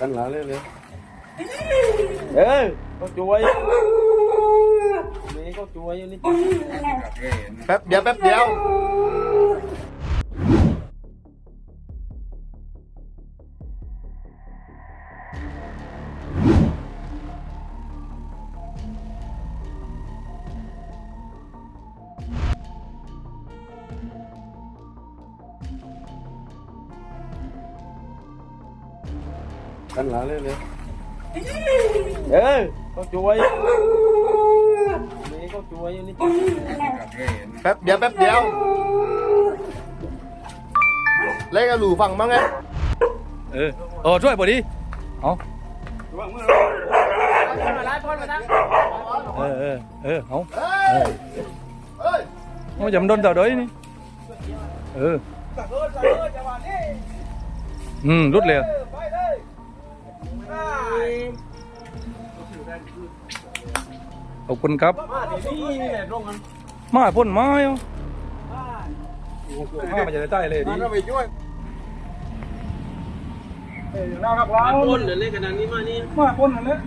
กันหลาเลยเลยเออก็ช่วยนี่ก็ช่วยอยู่นี่แป๊บเดียวแป๊บเดียว กันหลาเลยเลยเออก็ช่วยนี่ก็ช่วยอยู่นี่แป๊บเดียวแป๊บเดียวเล่นกับหลูฟังมั้งไงเออเออช่วยพอดีเอาเออเออเออเอาเฮ้ยเฮ้ยมันจะมันโดนเต่าด้อยนี่เอออืมรุดเลย ขอบคุณครับ มาพ่นไม้เอามามันจะได้ใต้เลยดีมันก็ไปช่วยน่ารักว้าวพ่นเลยขนาดนี้มานี่มาพ่นนั่นแหละ